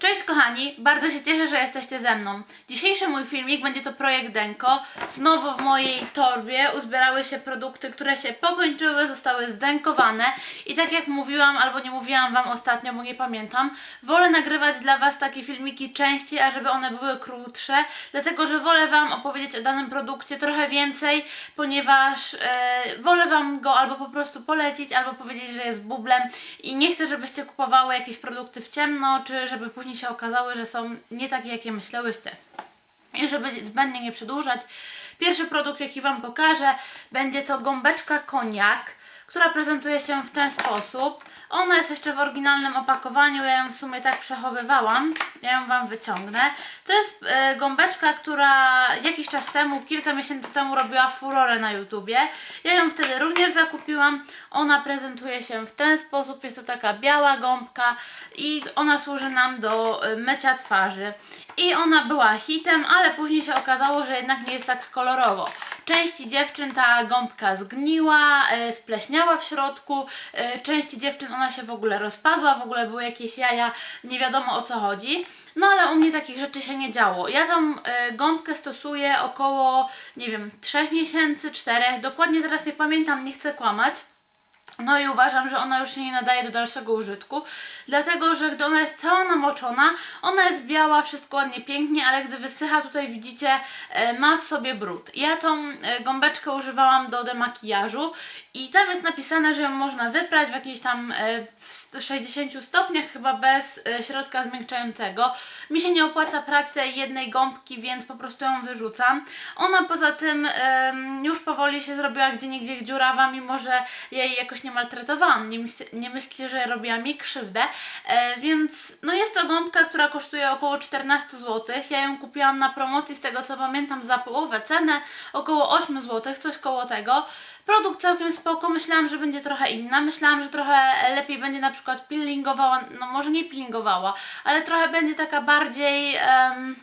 Cześć kochani, bardzo się cieszę, że jesteście ze mną. Dzisiejszy mój filmik będzie to projekt Denko. Znowu w mojej torbie uzbierały się produkty, które się pokończyły, zostały zdenkowane i tak jak mówiłam albo nie mówiłam Wam ostatnio, bo nie pamiętam, wolę nagrywać dla Was takie filmiki częściej, a żeby one były krótsze, dlatego że wolę Wam opowiedzieć o danym produkcie trochę więcej, ponieważ e, wolę Wam go albo po prostu polecić, albo powiedzieć, że jest bublem i nie chcę, żebyście kupowały jakieś produkty w ciemno, czy żeby później się okazały, że są nie takie, jakie myślałyście. I żeby zbędnie nie przedłużać, pierwszy produkt, jaki Wam pokażę, będzie to gąbeczka koniak, która prezentuje się w ten sposób. Ona jest jeszcze w oryginalnym opakowaniu, ja ją w sumie tak przechowywałam, ja ją Wam wyciągnę. To jest e, gąbeczka, która jakiś czas temu, kilka miesięcy temu robiła furorę na YouTubie. Ja ją wtedy również zakupiłam. Ona prezentuje się w ten sposób, jest to taka biała gąbka i ona służy nam do e, mycia twarzy. I ona była hitem, ale później się okazało, że jednak nie jest tak kolorowo. Części dziewczyn ta gąbka zgniła, e, spleśniała w środku, e, części dziewczyn ona się w ogóle rozpadła, w ogóle były jakieś jaja, nie wiadomo o co chodzi. No ale u mnie takich rzeczy się nie działo. Ja tą e, gąbkę stosuję około, nie wiem, 3 miesięcy, 4, dokładnie teraz nie pamiętam, nie chcę kłamać. No i uważam, że ona już się nie nadaje do dalszego użytku, dlatego że gdy ona jest cała namoczona, ona jest biała, wszystko ładnie, pięknie, ale gdy wysycha, tutaj widzicie, e, ma w sobie brud. Ja tą e, gąbeczkę używałam do demakijażu i tam jest napisane, że ją można wyprać w jakiejś tam e, w 60 stopniach, chyba bez e, środka zmiękczającego. Mi się nie opłaca prać tej jednej gąbki, więc po prostu ją wyrzucam. Ona poza tym już powoli się zrobiła gdzie niegdzie dziurawa, mimo że jej jakoś nie maltretowałam. Nie, myśl, nie myślcie, że robiła mi krzywdę. E, więc no jest to gąbka, która kosztuje około 14 zł. Ja ją kupiłam na promocji, z tego co pamiętam, za połowę cenę, około 8 zł, coś koło tego. Produkt całkiem spoko, myślałam, że będzie trochę inna, myślałam, że trochę lepiej będzie na przykład peelingowała, no może nie peelingowała, ale trochę będzie taka bardziej em,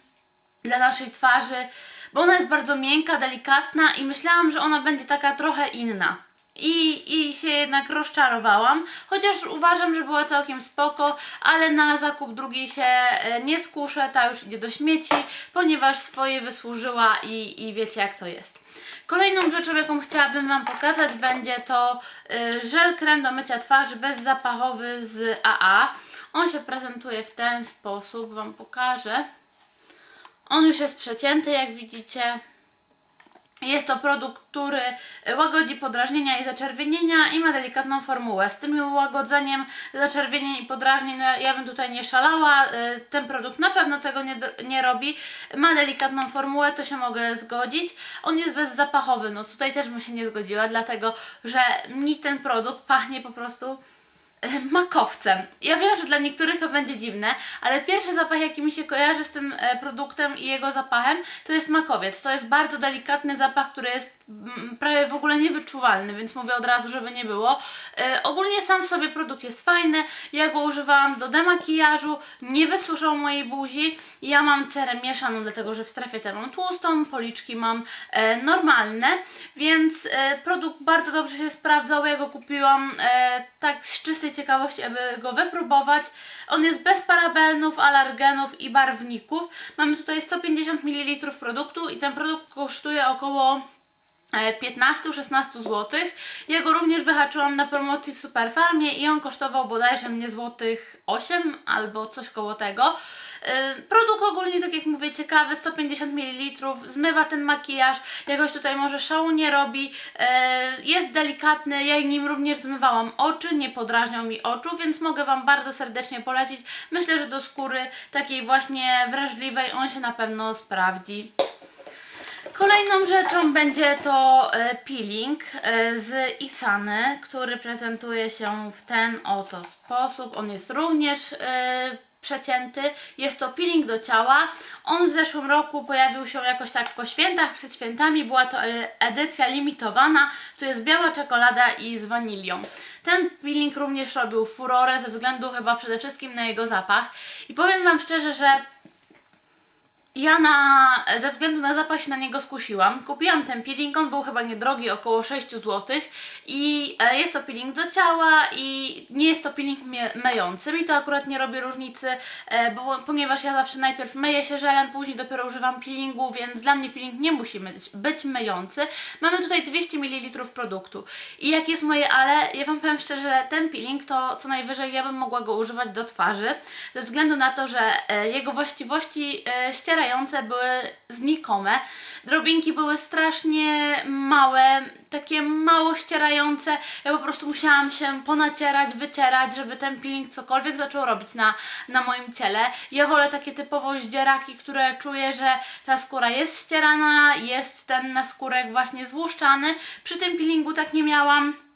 dla naszej twarzy, bo ona jest bardzo miękka, delikatna i myślałam, że ona będzie taka trochę inna. I, I się jednak rozczarowałam, chociaż uważam, że była całkiem spoko, ale na zakup drugiej się e, nie skuszę, ta już idzie do śmieci, ponieważ swoje wysłużyła i, i wiecie jak to jest. Kolejną rzeczą, jaką chciałabym Wam pokazać, będzie to y, żel krem do mycia twarzy bezzapachowy z AA. On się prezentuje w ten sposób, Wam pokażę. On już jest przecięty, jak widzicie. Jest to produkt, który łagodzi podrażnienia i zaczerwienienia i ma delikatną formułę. Z tym łagodzeniem zaczerwienień i podrażnień no ja bym tutaj nie szalała. Y, Ten produkt na pewno tego nie, nie robi. Ma delikatną formułę, to się mogę zgodzić. On jest bezzapachowy, no tutaj też bym się nie zgodziła, dlatego że mi ten produkt pachnie po prostu makowcem. Ja wiem, że dla niektórych to będzie dziwne, ale pierwszy zapach, jaki mi się kojarzy z tym e, produktem i jego zapachem, to jest makowiec. To jest bardzo delikatny zapach, który jest prawie w ogóle niewyczuwalny, więc mówię od razu, żeby nie było. E, ogólnie sam w sobie produkt jest fajny. Ja go używałam do demakijażu, nie wysuszał mojej buzi. Ja mam cerę mieszaną, dlatego że w strefie tę mam tłustą, policzki mam e, normalne, więc e, produkt bardzo dobrze się sprawdzał. Ja go kupiłam e, tak z czystej ciekawości, aby go wypróbować. On jest bez parabenów, alergenów i barwników. Mamy tutaj 150 ml produktu i ten produkt kosztuje około 15-16 zł. Ja go również wyhaczyłam na promocji w Superfarmie i on kosztował bodajże mnie złotych 8 albo coś koło tego. E, Produkt ogólnie, tak jak mówię, ciekawy, 150 ml, zmywa ten makijaż, jakoś tutaj może szału nie robi, e, jest delikatny, ja nim również zmywałam oczy, nie podrażniał mi oczu, więc mogę Wam bardzo serdecznie polecić. Myślę, że do skóry takiej właśnie wrażliwej on się na pewno sprawdzi. Kolejną rzeczą będzie to e, peeling e, z Isany, który prezentuje się w ten oto sposób. On jest również e, przecięty. Jest to peeling do ciała. On w zeszłym roku pojawił się jakoś tak po świętach, przed świętami. Była to edycja limitowana. Tu jest biała czekolada i z wanilią. Ten peeling również robił furorę ze względu chyba przede wszystkim na jego zapach. I powiem Wam szczerze, że ja na, ze względu na zapach się na niego skusiłam. Kupiłam ten peeling, on był chyba niedrogi, około 6 zł i e, jest to peeling do ciała i nie jest to peeling myjący. Mi to akurat nie robi różnicy, e, bo, ponieważ ja zawsze najpierw myję się żelem, później dopiero używam peelingu, więc dla mnie peeling nie musi być, być myjący. Mamy tutaj 200 ml produktu i jak jest moje ale, ja Wam powiem szczerze, że ten peeling to co najwyżej ja bym mogła go używać do twarzy, ze względu na to, że e, jego właściwości e, były znikome. Drobinki były strasznie małe, takie mało ścierające. Ja po prostu musiałam się ponacierać, wycierać, żeby ten peeling cokolwiek zaczął robić na, na moim ciele. Ja wolę takie typowo zdzieraki, które czuję, że ta skóra jest ścierana, jest ten naskórek właśnie złuszczany. Przy tym peelingu tak nie miałam.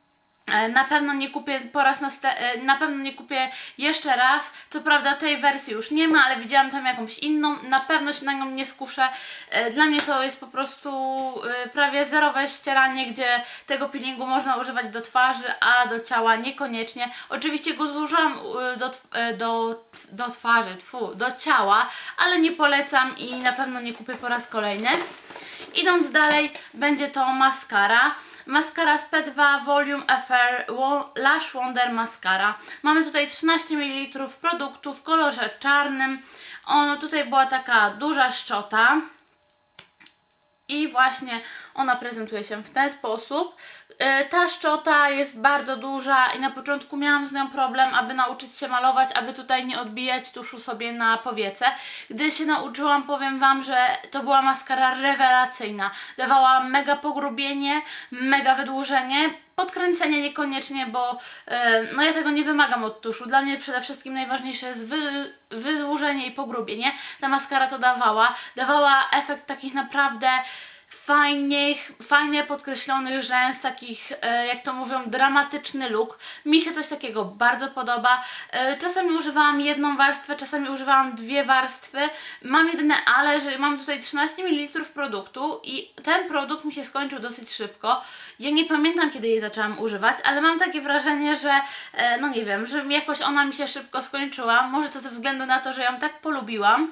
E, Na pewno nie kupię po raz e, na pewno nie kupię jeszcze raz. Co prawda tej wersji już nie ma, ale widziałam tam jakąś inną. Na pewno się na nią nie skuszę. E, Dla mnie to jest po prostu prawie zerowe ścieranie, gdzie tego peelingu można używać do twarzy, a do ciała niekoniecznie. Oczywiście go zużywam e, do, do, do twarzy, tfu, do ciała, ale nie polecam i na pewno nie kupię po raz kolejny. Idąc dalej, będzie to maskara. Maskara z P2 Volume FR Lash Wonder Mascara. Mamy tutaj 13 ml produktu w kolorze czarnym. Ono tutaj była taka duża szczota. I właśnie ona prezentuje się w ten sposób. Yy, Ta szczota jest bardzo duża i na początku miałam z nią problem, aby nauczyć się malować, aby tutaj nie odbijać tuszu sobie na powiece. Gdy się nauczyłam, powiem Wam, że to była maskara rewelacyjna. Dawała mega pogrubienie, mega wydłużenie, podkręcenie niekoniecznie, bo e, no ja tego nie wymagam od tuszu. Dla mnie przede wszystkim najważniejsze jest wy, wydłużenie i pogrubienie. Ta maskara to dawała. Dawała efekt takich naprawdę fajnych, fajnie podkreślonych rzęs, takich, e, jak to mówią, dramatyczny look. Mi się coś takiego bardzo podoba. E, Czasami używałam jedną warstwę, czasami używałam dwie warstwy. Mam jedyne ale, że mam tutaj 13 ml produktu i ten produkt mi się skończył dosyć szybko. Ja nie pamiętam, kiedy jej zaczęłam używać, ale mam takie wrażenie, że e, no nie wiem, że jakoś ona mi się szybko skończyła. Może to ze względu na to, że ją tak polubiłam.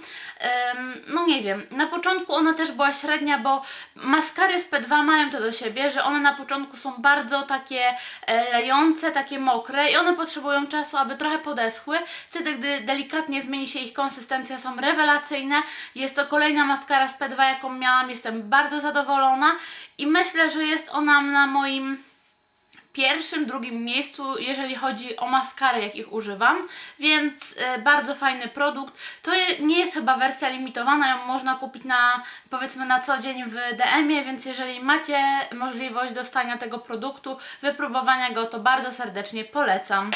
No nie wiem, na początku ona też była średnia, bo maskary z P2 mają to do siebie, że one na początku są bardzo takie e, lejące, takie mokre i one potrzebują czasu, aby trochę podeschły. Wtedy, gdy delikatnie zmieni się ich konsystencja, są rewelacyjne. Jest to kolejna maskara z P2, jaką miałam. Jestem bardzo zadowolona i myślę, że jest ona na moim pierwszym, drugim miejscu, jeżeli chodzi o maskary, jakich używam, więc e, bardzo fajny produkt. To nie jest chyba wersja limitowana, ją można kupić na powiedzmy na co dzień w DM-ie, więc jeżeli macie możliwość dostania tego produktu, wypróbowania go, to bardzo serdecznie polecam.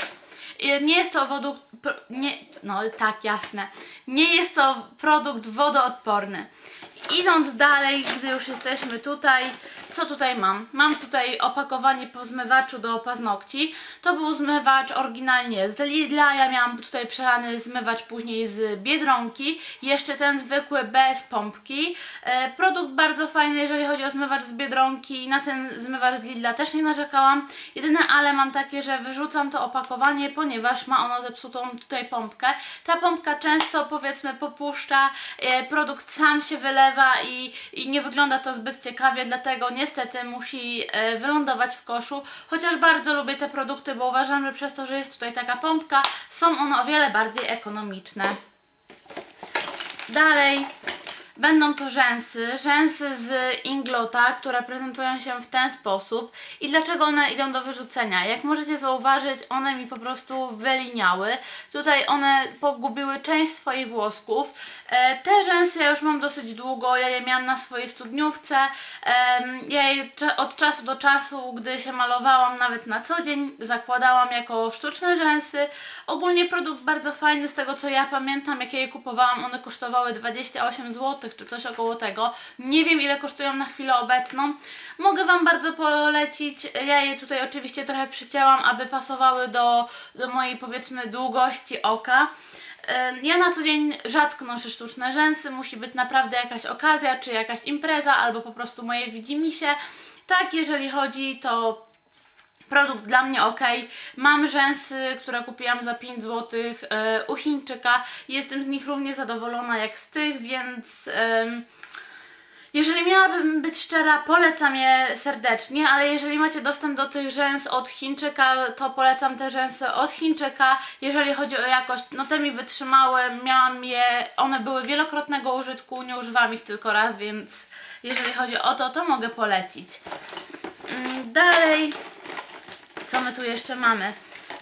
Nie jest to produkt, pro- nie, no tak, jasne, nie jest to produkt wodoodporny. Idąc dalej, gdy już jesteśmy tutaj, co tutaj mam? Mam tutaj opakowanie po zmywaczu do paznokci. To był zmywacz oryginalnie z Lidla, ja miałam tutaj przelany zmywacz później z Biedronki. Jeszcze ten zwykły bez pompki. E, produkt bardzo fajny, jeżeli chodzi o zmywacz z Biedronki. Na ten zmywacz z Lidla też nie narzekałam. Jedyne ale mam takie, że wyrzucam to opakowanie, ponieważ ma ono zepsutą tutaj pompkę. Ta pompka często powiedzmy popuszcza, e, produkt sam się wylewa i, i nie wygląda to zbyt ciekawie, dlatego niestety musi e, wylądować w koszu. Chociaż bardzo lubię te produkty, bo uważam, że przez to, że jest tutaj taka pompka, są one o wiele bardziej ekonomiczne. Dalej będą to rzęsy, rzęsy z Inglota, które prezentują się w ten sposób. I dlaczego one idą do wyrzucenia? Jak możecie zauważyć, one mi po prostu wyliniały. Tutaj one pogubiły część swoich włosków. E, te rzęsy ja już mam dosyć długo, ja je miałam na swojej studniówce. Ja je od czasu do czasu, gdy się malowałam, nawet na co dzień, zakładałam jako sztuczne rzęsy. Ogólnie produkt bardzo fajny, z tego co ja pamiętam, jak ja je kupowałam, one kosztowały 28 zł czy coś około tego. Nie wiem ile kosztują na chwilę obecną. Mogę Wam bardzo polecić. Ja je tutaj oczywiście trochę przycięłam, aby pasowały do, do mojej powiedzmy długości oka. Ja na co dzień rzadko noszę sztuczne rzęsy, musi być naprawdę jakaś okazja, czy jakaś impreza, albo po prostu moje widzimisię. Tak, jeżeli chodzi, to produkt dla mnie ok. Mam rzęsy, które kupiłam za 5 zł e, u Chińczyka. Jestem z nich równie zadowolona jak z tych, więc jeżeli miałabym być szczera, polecam je serdecznie, ale jeżeli macie dostęp do tych rzęs od Chińczyka, to polecam te rzęsy od Chińczyka. Jeżeli chodzi o jakość, no te mi wytrzymały, miałam je, one były wielokrotnego użytku, nie używałam ich tylko raz, więc jeżeli chodzi o to, to mogę polecić. Mm, Dalej, co my tu jeszcze mamy?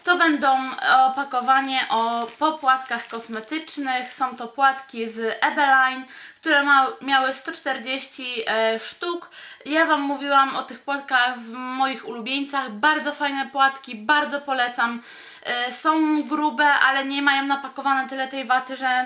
To będą opakowanie o po płatkach kosmetycznych. Są to płatki z Ebeline, które ma, miały 140 e, sztuk. Ja Wam mówiłam o tych płatkach w moich ulubieńcach. Bardzo fajne płatki, bardzo polecam. E, są grube, ale nie mają napakowane tyle tej waty, że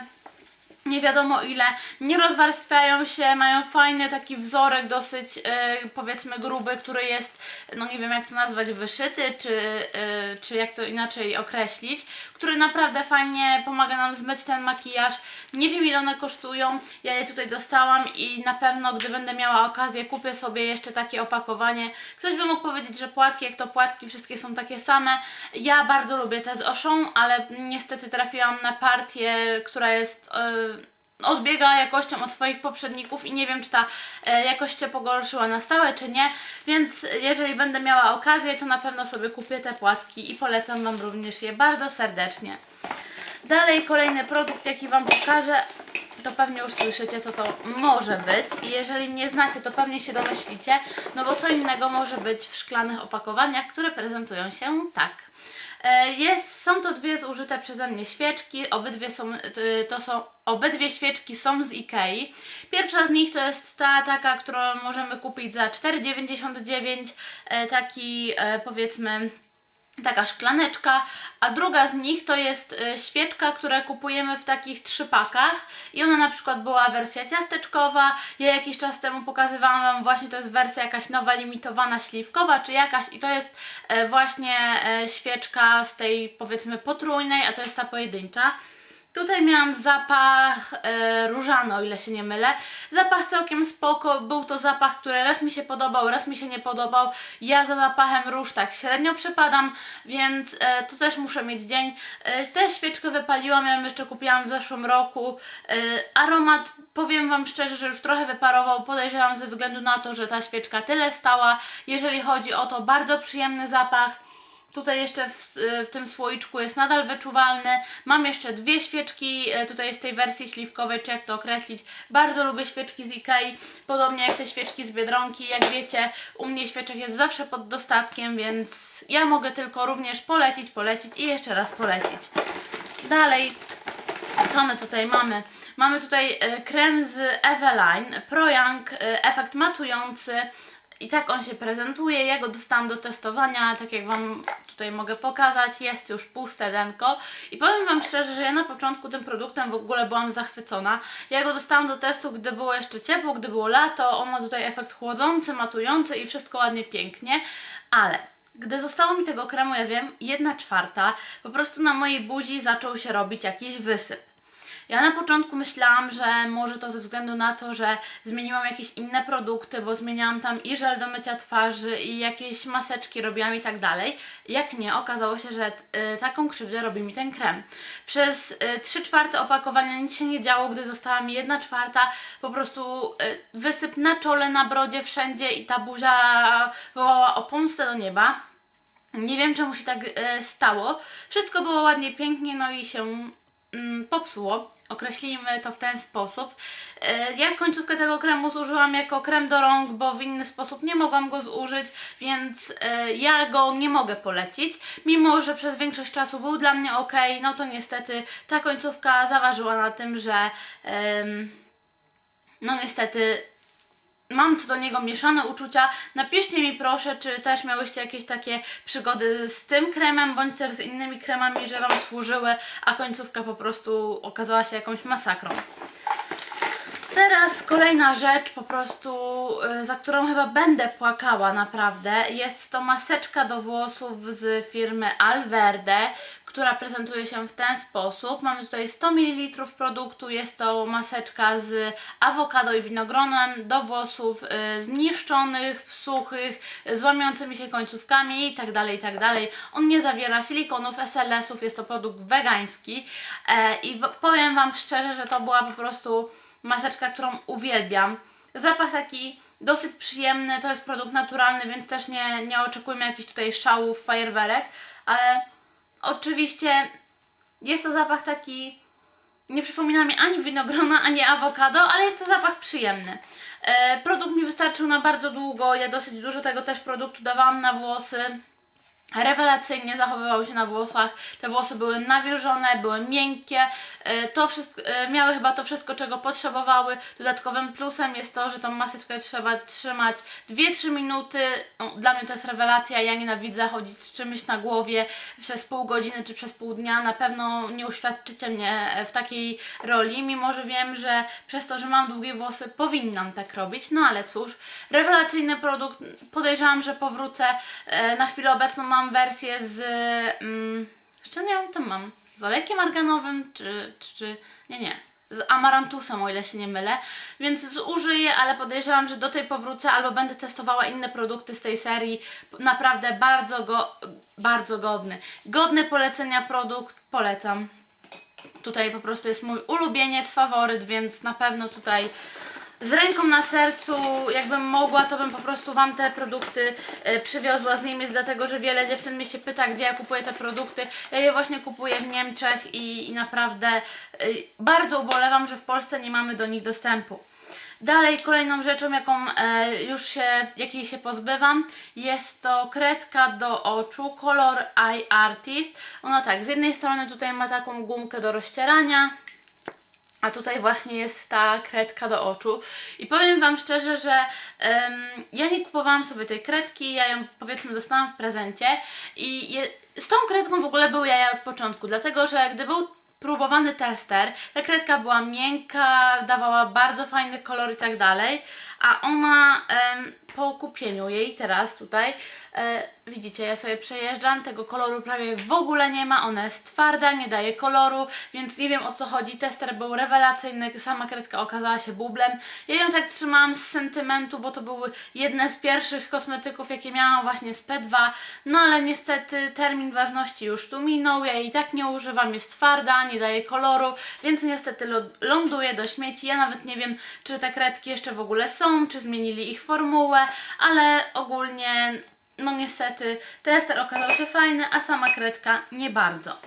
nie wiadomo ile, nie rozwarstwiają się, mają fajny taki wzorek dosyć e, powiedzmy gruby, który jest, no nie wiem jak to nazwać, wyszyty, czy, e, czy jak to inaczej określić, który naprawdę fajnie pomaga nam zmyć ten makijaż. Nie wiem ile one kosztują, ja je tutaj dostałam i na pewno gdy będę miała okazję kupię sobie jeszcze takie opakowanie. Ktoś by mógł powiedzieć, że płatki jak to płatki, wszystkie są takie same. Ja bardzo lubię te z Oszą, ale niestety trafiłam na partię, która jest... e, odbiega jakością od swoich poprzedników i nie wiem, czy ta e, jakość się pogorszyła na stałe, czy nie, więc jeżeli będę miała okazję, to na pewno sobie kupię te płatki i polecam Wam również je bardzo serdecznie. Dalej kolejny produkt, jaki Wam pokażę, to pewnie już słyszycie, co to może być i jeżeli mnie znacie, to pewnie się domyślicie, no bo co innego może być w szklanych opakowaniach, które prezentują się tak. E, Jest, są to dwie zużyte przeze mnie świeczki, obydwie są, y, to są, obydwie świeczki są z Ikei. Pierwsza z nich to jest ta taka, którą możemy kupić za 4,99, e, taki e, powiedzmy taka szklaneczka, a druga z nich to jest e, świeczka, które kupujemy w takich trzypakach. I ona na przykład była wersja ciasteczkowa, ja jakiś czas temu pokazywałam Wam właśnie, to jest wersja jakaś nowa, limitowana, śliwkowa czy jakaś. I to jest e, właśnie e, świeczka z tej powiedzmy potrójnej, a to jest ta pojedyncza. Tutaj miałam zapach e, różany, o ile się nie mylę. Zapach całkiem spoko, był to zapach, który raz mi się podobał, raz mi się nie podobał. Ja za zapachem róż tak średnio przepadam, więc e, to też muszę mieć dzień. E, świeczkę wypaliłam, ja ją jeszcze kupiłam w zeszłym roku. E, aromat, powiem Wam szczerze, że już trochę wyparował, podejrzewam ze względu na to, że ta świeczka tyle stała. Jeżeli chodzi o to, bardzo przyjemny zapach. Tutaj jeszcze w, w tym słoiczku jest nadal wyczuwalny. Mam jeszcze dwie świeczki, e, tutaj jest tej wersji śliwkowej, czy jak to określić. Bardzo lubię świeczki z Ikei, podobnie jak te świeczki z Biedronki. Jak wiecie, u mnie świeczek jest zawsze pod dostatkiem, więc ja mogę tylko również polecić, polecić i jeszcze raz polecić. Dalej, co my tutaj mamy? Mamy tutaj e, krem z Eveline, Pro Young, e, efekt matujący. I tak on się prezentuje. Ja go dostałam do testowania, tak jak Wam tutaj mogę pokazać. Jest już puste denko. I powiem Wam szczerze, że ja na początku tym produktem w ogóle byłam zachwycona. Ja go dostałam do testu, gdy było jeszcze ciepło, gdy było lato. On ma tutaj efekt chłodzący, matujący i wszystko ładnie, pięknie. Ale gdy zostało mi tego kremu, ja wiem, jedna czwarta, po prostu na mojej buzi zaczął się robić jakiś wysyp. Ja na początku myślałam, że może to ze względu na to, że zmieniłam jakieś inne produkty, bo zmieniałam tam i żel do mycia twarzy, i jakieś maseczki robiłam i tak dalej. Jak nie, okazało się, że y, taką krzywdę robi mi ten krem. Przez y, 3 czwarte opakowania nic się nie działo, gdy została mi 1 czwarta, po prostu y, wysyp na czole, na brodzie, wszędzie i ta buzia wołała o pomstę do nieba. Nie wiem czemu się tak e, stało. Wszystko było ładnie, pięknie, no i się mm, popsuło. Określimy to w ten sposób. E, ja końcówkę tego kremu zużyłam jako krem do rąk, bo w inny sposób nie mogłam go zużyć, więc e, ja go nie mogę polecić. Mimo, że przez większość czasu był dla mnie ok, no to niestety ta końcówka zaważyła na tym, że no niestety mam co do niego mieszane uczucia. Napiszcie mi proszę, czy też miałyście jakieś takie przygody z tym kremem, bądź też z innymi kremami, że Wam służyły, a końcówka po prostu okazała się jakąś masakrą. Teraz kolejna rzecz, po prostu, y, za którą chyba będę płakała naprawdę. Jest to maseczka do włosów z firmy Alverde, która prezentuje się w ten sposób. Mamy tutaj 100 ml produktu. Jest to maseczka z awokado i winogronem do włosów y, zniszczonych, suchych, z łamiącymi się końcówkami itd., itd. On nie zawiera silikonów, SLS-ów, jest to produkt wegański e, i powiem Wam szczerze, że to była po prostu maseczka, którą uwielbiam. Zapach taki dosyć przyjemny, to jest produkt naturalny, więc też nie, nie oczekujmy jakichś tutaj szałów, fajerwerek, ale oczywiście jest to zapach taki, nie przypomina mi ani winogrona, ani awokado, ale jest to zapach przyjemny. E, produkt mi wystarczył na bardzo długo, ja dosyć dużo tego też produktu dawałam na włosy. Rewelacyjnie zachowywał się na włosach. Te włosy były nawilżone, były miękkie. E, To wszystko, e, miały chyba to wszystko, czego potrzebowały. Dodatkowym plusem jest to, że tą maseczkę trzeba trzymać 2-3 minuty. Dla mnie to jest rewelacja. Ja nienawidzę chodzić z czymś na głowie przez pół godziny czy przez pół dnia. Na pewno nie uświadczycie mnie w takiej roli, mimo że wiem, że przez to, że mam długie włosy, powinnam tak robić. No ale cóż, rewelacyjny produkt. Podejrzewam, że powrócę. E, Na chwilę obecną mam wersję z. Mm, z czym ja to mam? Z olejkiem arganowym, czy, czy, czy. Nie, nie. Z amarantusem, o ile się nie mylę. Więc zużyję, ale podejrzewam, że do tej powrócę albo będę testowała inne produkty z tej serii. Naprawdę bardzo go, bardzo godny. Godny polecenia produkt, polecam. Tutaj po prostu jest mój ulubieniec, faworyt, więc na pewno tutaj z ręką na sercu, jakbym mogła, to bym po prostu Wam te produkty e, przywiozła z Niemiec, dlatego że wiele dziewczyn mnie się pyta, gdzie ja kupuję te produkty. Ja je właśnie kupuję w Niemczech i, i naprawdę e, bardzo ubolewam, że w Polsce nie mamy do nich dostępu. Dalej kolejną rzeczą, jaką e, już się, jakiej się pozbywam, jest to kredka do oczu Color Eye Artist. Ona tak, z jednej strony tutaj ma taką gumkę do rozcierania, a tutaj właśnie jest ta kredka do oczu. I powiem Wam szczerze, że em, ja nie kupowałam sobie tej kredki, ja ją powiedzmy dostałam w prezencie i je, z tą kredką w ogóle był ja od początku, dlatego że gdy był próbowany tester, ta kredka była miękka, dawała bardzo fajny kolor i tak dalej, a ona po kupieniu jej teraz tutaj, e, widzicie, ja sobie przejeżdżam, tego koloru prawie w ogóle nie ma, ona jest twarda, nie daje koloru, więc nie wiem o co chodzi. Tester był rewelacyjny, sama kredka okazała się bublem. Ja ją tak trzymałam z sentymentu, bo to były jedne z pierwszych kosmetyków, jakie miałam właśnie z P2, no ale niestety termin ważności już tu minął, ja jej tak nie używam, jest twarda, nie daje koloru, więc niestety ląduje do śmieci. Ja nawet nie wiem, czy te kredki jeszcze w ogóle są, czy zmienili ich formułę, ale ogólnie no niestety tester okazał się fajny, a sama kredka nie bardzo.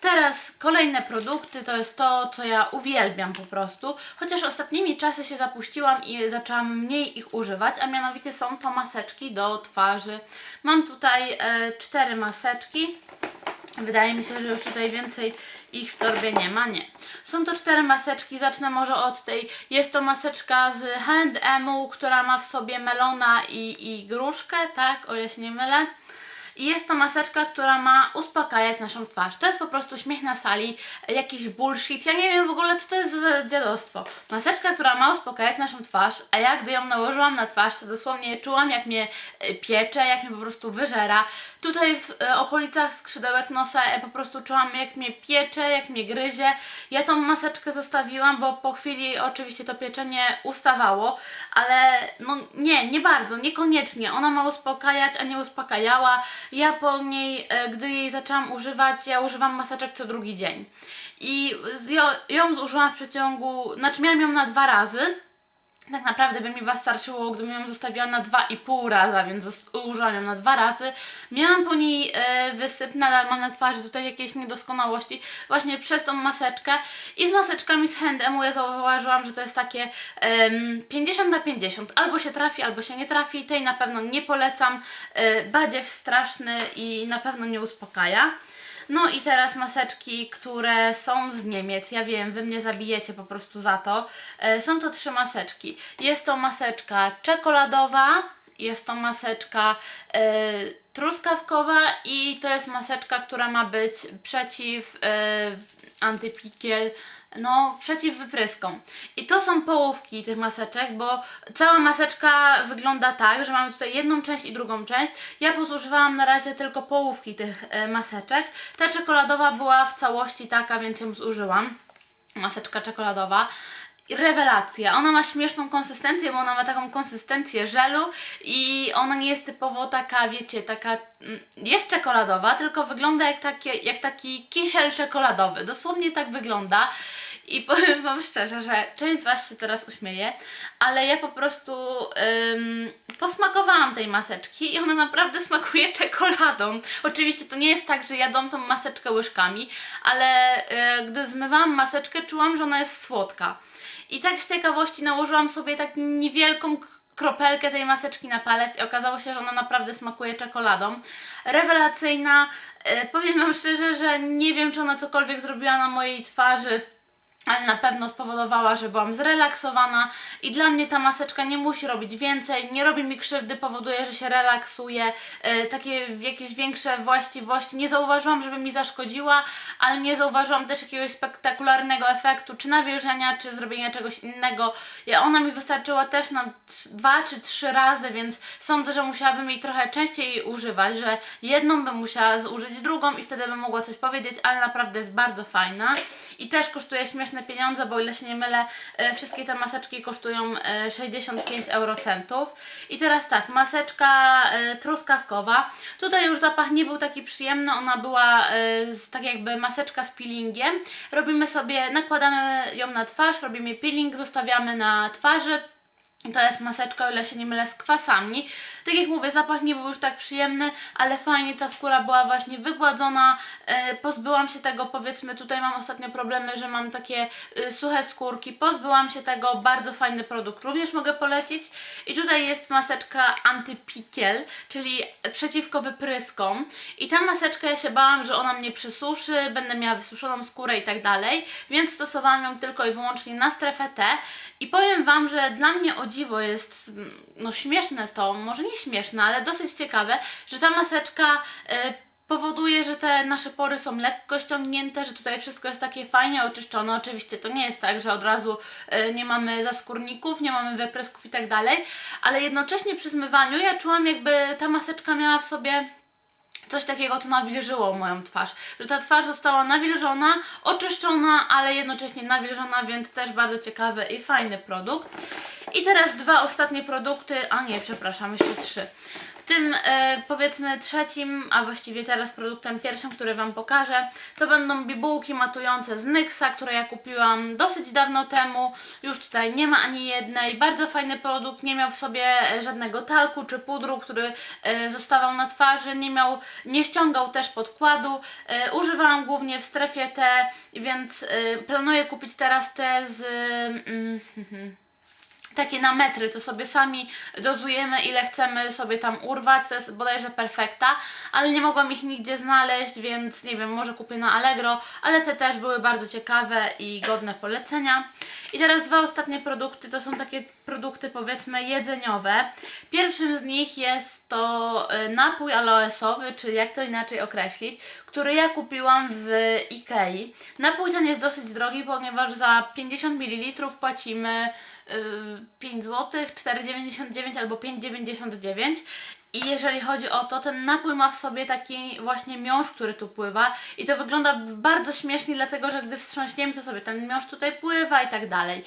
Teraz kolejne produkty to jest to, co ja uwielbiam po prostu, chociaż ostatnimi czasy się zapuściłam i zaczęłam mniej ich używać, a mianowicie są to maseczki do twarzy. Mam tutaj e, cztery maseczki. Wydaje mi się, że już tutaj więcej ich w torbie nie ma, nie. Są to cztery maseczki, zacznę może od tej. Jest to maseczka z H&M, która ma w sobie melona i, i gruszkę, tak, o ile się nie mylę. I jest to maseczka, która ma uspokajać naszą twarz. To jest po prostu śmiech na sali, jakiś bullshit. Ja nie wiem w ogóle, co to jest za dziadostwo. Maseczka, która ma uspokajać naszą twarz, a ja gdy ją nałożyłam na twarz, to dosłownie czułam, jak mnie e, piecze, jak mnie po prostu wyżera. Tutaj w e, okolicach skrzydełek nosa e, po prostu czułam, jak mnie piecze, jak mnie gryzie. Ja tą maseczkę zostawiłam, bo po chwili oczywiście to pieczenie ustawało, ale no nie, nie bardzo, niekoniecznie. Ona ma uspokajać, a nie uspokajała. Ja po niej, e, gdy jej zaczęłam używać, ja używam maseczek co drugi dzień. I ją zużyłam w przeciągu, znaczy miałam ją na dwa razy. Tak naprawdę by mi wystarczyło, gdybym ją zostawiła na dwa i pół raza, więc użyłam ją na dwa razy. Miałam po niej e, wysyp, nadal mam na twarzy tutaj jakieś niedoskonałości właśnie przez tą maseczkę. I z maseczkami z H&M ja zauważyłam, że to jest takie em, 50 na 50. Albo się trafi, albo się nie trafi. Tej na pewno nie polecam. E, badziew straszny i na pewno nie uspokaja. No i teraz maseczki, które są z Niemiec. Ja wiem, wy mnie zabijecie po prostu za to. E, Są to trzy maseczki. Jest to maseczka czekoladowa, jest to maseczka e, truskawkowa i to jest maseczka, która ma być przeciw e, antypikiel no, przeciw wypryskom. I to są połówki tych maseczek, bo cała maseczka wygląda tak, że mamy tutaj jedną część i drugą część. Ja pozużywałam na razie tylko połówki tych e, maseczek. Ta czekoladowa była w całości taka, więc ją zużyłam. Maseczka czekoladowa. Rewelacja. Ona ma śmieszną konsystencję, bo ona ma taką konsystencję żelu i ona nie jest typowo taka, wiecie, taka mm, jest czekoladowa, tylko wygląda jak, takie, jak taki kisiel czekoladowy. Dosłownie tak wygląda. I powiem Wam szczerze, że część z Was się teraz uśmieje, ale ja po prostu ym, posmakowałam tej maseczki i ona naprawdę smakuje czekoladą. Oczywiście to nie jest tak, że jadą tą maseczkę łyżkami, ale y, gdy zmywałam maseczkę, czułam, że ona jest słodka. I tak z ciekawości nałożyłam sobie tak niewielką kropelkę tej maseczki na palec i okazało się, że ona naprawdę smakuje czekoladą. Rewelacyjna. E, powiem Wam szczerze, że nie wiem, czy ona cokolwiek zrobiła na mojej twarzy ale na pewno spowodowała, że byłam zrelaksowana i dla mnie ta maseczka nie musi robić więcej, nie robi mi krzywdy, powoduje, że się relaksuję, e, takie jakieś większe właściwości. Nie zauważyłam, żeby mi zaszkodziła, ale nie zauważyłam też jakiegoś spektakularnego efektu, czy nawilżenia, czy zrobienia czegoś innego. Ja, ona mi wystarczyła też na dwa czy trzy razy, więc sądzę, że musiałabym jej trochę częściej używać, że jedną bym musiała zużyć drugą i wtedy bym mogła coś powiedzieć, ale naprawdę jest bardzo fajna i też kosztuje śmieszne pieniądze, bo ile się nie mylę, e, wszystkie te maseczki kosztują e, 65 eurocentów. I teraz tak, maseczka e, truskawkowa. Tutaj już zapach nie był taki przyjemny, ona była e, tak jakby maseczka z peelingiem. Robimy sobie, nakładamy ją na twarz, robimy peeling, zostawiamy na twarzy. To jest maseczka, o ile się nie mylę, z kwasami. Tak jak mówię, zapach nie był już tak przyjemny, ale fajnie ta skóra była właśnie wygładzona. E, pozbyłam się tego, powiedzmy, tutaj mam ostatnio problemy, że mam takie e, suche skórki. Pozbyłam się tego, bardzo fajny produkt, również mogę polecić. I tutaj jest maseczka antypikiel, czyli przeciwko wypryskom. I ta maseczka, ja się bałam, że ona mnie przysuszy, będę miała wysuszoną skórę i tak dalej, więc stosowałam ją tylko i wyłącznie na strefę T. I powiem Wam, że dla mnie o dziwo jest, mm, no śmieszne to, może nie śmieszne, ale dosyć ciekawe, że ta maseczka e, powoduje, że te nasze pory są lekko ściągnięte, że tutaj wszystko jest takie fajnie oczyszczone. Oczywiście to nie jest tak, że od razu e, nie mamy zaskórników, nie mamy wyprysków i tak dalej, ale jednocześnie przy zmywaniu ja czułam jakby ta maseczka miała w sobie coś takiego, co nawilżyło moją twarz. Że ta twarz została nawilżona, oczyszczona, ale jednocześnie nawilżona, więc też bardzo ciekawy i fajny produkt. I teraz dwa ostatnie produkty, a nie, przepraszam, jeszcze trzy. Tym e, powiedzmy trzecim, a właściwie teraz produktem pierwszym, który Wam pokażę, to będą bibułki matujące z Nyxa, które ja kupiłam dosyć dawno temu. Już tutaj nie ma ani jednej. Bardzo fajny produkt, nie miał w sobie żadnego talku czy pudru, który e, zostawał na twarzy, nie miał, nie ściągał też podkładu. E, używałam głównie w strefie T, więc e, planuję kupić teraz te z... Mm, takie na metry, to sobie sami dozujemy ile chcemy sobie tam urwać, to jest bodajże perfekta, ale nie mogłam ich nigdzie znaleźć, więc nie wiem, może kupię na Allegro, ale te też były bardzo ciekawe i godne polecenia. I teraz dwa ostatnie produkty, to są takie produkty powiedzmy jedzeniowe. Pierwszym z nich jest to y, napój aloesowy, czy jak to inaczej określić, który ja kupiłam w Ikei. Napój ten jest dosyć drogi, ponieważ za 50 ml płacimy 5 zł, 4,99 albo 5,99 i jeżeli chodzi o to, ten napój ma w sobie taki właśnie miąższ, który tu pływa i to wygląda bardzo śmiesznie, dlatego że gdy wstrząśniemy, to sobie ten miąższ tutaj pływa i tak dalej.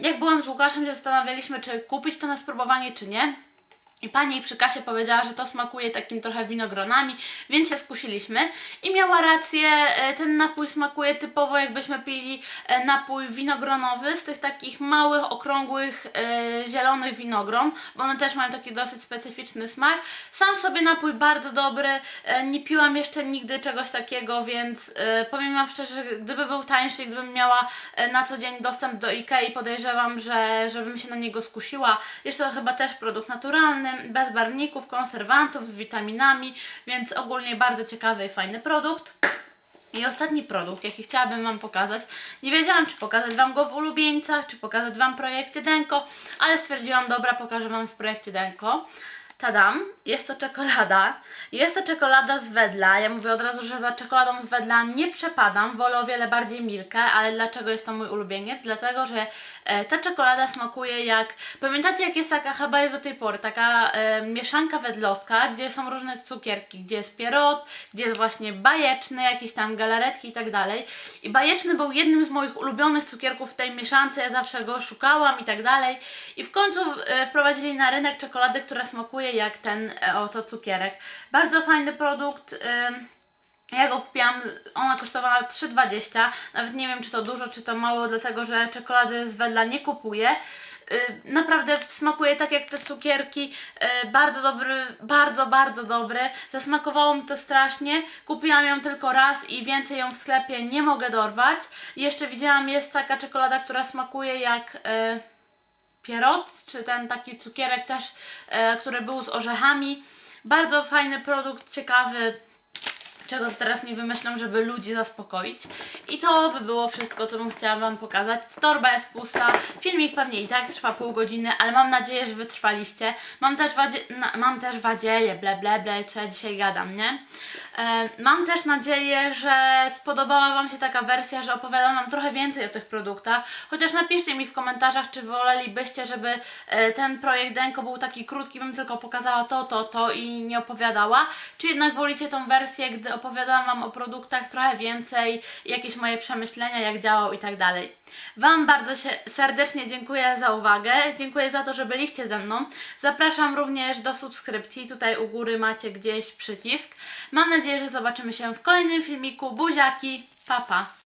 Jak byłam z Łukaszem, się zastanawialiśmy, czy kupić to na spróbowanie, czy nie. I pani przy kasie powiedziała, że to smakuje takim trochę winogronami, więc się skusiliśmy. I miała rację, e, ten napój smakuje typowo jakbyśmy pili e, napój winogronowy z tych takich małych, okrągłych, e, zielonych winogron, bo one też mają taki dosyć specyficzny smak. Sam sobie napój bardzo dobry, nie piłam jeszcze nigdy czegoś takiego, więc powiem Wam szczerze, że gdyby był tańszy, gdybym miała na co dzień dostęp do Ikei, podejrzewam, że żebym się na niego skusiła. Jest to chyba też produkt naturalny, bez barwników, konserwantów, z witaminami, więc ogólnie bardzo ciekawy i fajny produkt. I ostatni produkt, jaki chciałabym Wam pokazać. Nie wiedziałam, czy pokazać Wam go w ulubieńcach, czy pokazać Wam projekcie Denko, ale stwierdziłam, dobra, pokażę Wam w projekcie Denko. Tadam, jest to czekolada. Jest to czekolada z Wedla. Ja mówię od razu, że za czekoladą z Wedla nie przepadam. Wolę o wiele bardziej Milkę, ale dlaczego jest to mój ulubieniec? Dlatego, że e, ta czekolada smakuje jak... Pamiętacie jak jest taka, chyba jest do tej pory, taka e, mieszanka wedlowska, gdzie są różne cukierki, gdzie jest pierot, gdzie jest właśnie bajeczny, jakieś tam galaretki i tak dalej. I bajeczny był jednym z moich ulubionych cukierków w tej mieszance, ja zawsze go szukałam i tak dalej. I w końcu e, wprowadzili na rynek czekoladę, która smakuje jak ten e, oto cukierek. Bardzo fajny produkt. ja go kupiłam, ona kosztowała 3,20. Nawet nie wiem, czy to dużo, czy to mało, dlatego że czekolady z Wedla nie kupuję. Y, Naprawdę smakuje tak jak te cukierki. y, Bardzo dobry, bardzo, bardzo dobry. Zasmakowało mi to strasznie. Kupiłam ją tylko raz i więcej ją w sklepie nie mogę dorwać. Jeszcze widziałam, jest taka czekolada, która smakuje jak. Pierot, czy ten taki cukierek też, e, który był z orzechami. Bardzo fajny produkt, ciekawy, czego teraz nie wymyślą, żeby ludzi zaspokoić. I to by było wszystko, co bym chciała Wam pokazać. Torba jest pusta, filmik pewnie i tak trwa pół godziny, ale mam nadzieję, że wytrwaliście. Mam też, wadzie, mam też wadzieję, ble, ble, ble, co ja dzisiaj gadam, nie? E, mam też nadzieję, że spodobała Wam się taka wersja, że opowiadam Wam trochę więcej o tych produktach. Chociaż napiszcie mi w komentarzach, czy wolelibyście, żeby e, ten projekt Denko był taki krótki, bym tylko pokazała to, to, to i nie opowiadała. Czy jednak wolicie tą wersję, gdy opowiadam Wam o produktach trochę więcej, jakieś moje przemyślenia, jak działał i tak dalej. Wam bardzo się serdecznie dziękuję za uwagę. Dziękuję za to, że byliście ze mną. Zapraszam również do subskrypcji. Tutaj u góry macie gdzieś przycisk. Mam nadzieję, że zobaczymy się w kolejnym filmiku. Buziaki, papa. Pa.